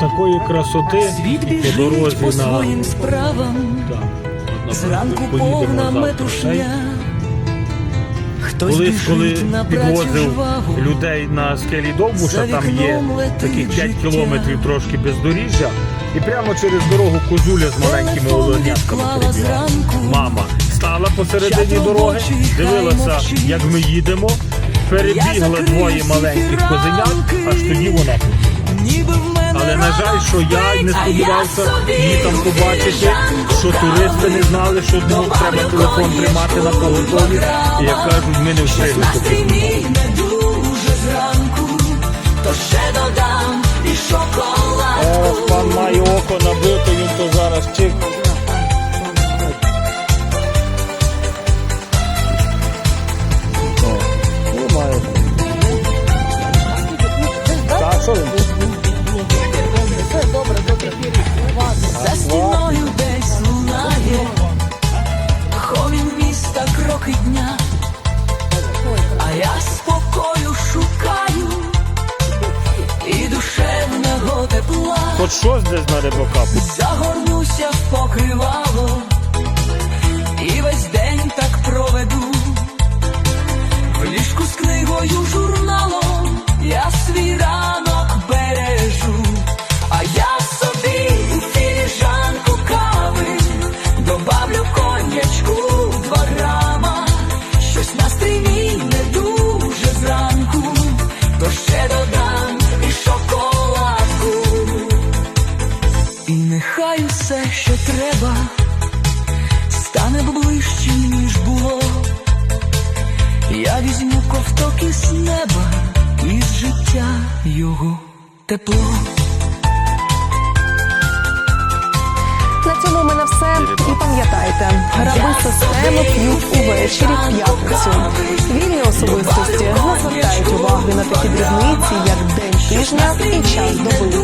такої красоти Світ по біжить дорозі по на своїм справам, Так, от, зранку повна метушня. Хтось Колись, коли підвозив людей на скелі Довбуша, там є таких 5 життя. кілометрів трошки бездоріжжя, і прямо через дорогу козуля з маленькими оленятками прибігала. Мама стала посередині дороги, дивилася, як ми їдемо, перебігла двоє маленьких козенят, аж тоді вона Але на жаль, що я не сподівався її там побачити, що туристи не знали, що ну, треба телефон тримати на поготові. І як кажуть, ми не встигли шоколад. Зараз пан має око набито, він то зараз чик. О, ну. Так, що він? Хоч щось десь на рибака. Загорнуся в покривало і весь день так проведу. В ліжку з книгою журналом я свій ранок бережу, а я собі у філіжанку кави добавлю конячку нехай усе, що треба, стане ближче, ніж було. Я візьму ковток із неба, із життя його тепло. На цьому в мене все. І пам'ятайте, раби системи п'ють увечері в п'ятницю. Вільні особистості не звертають уваги на такі дрібниці, як день тижня і час доби.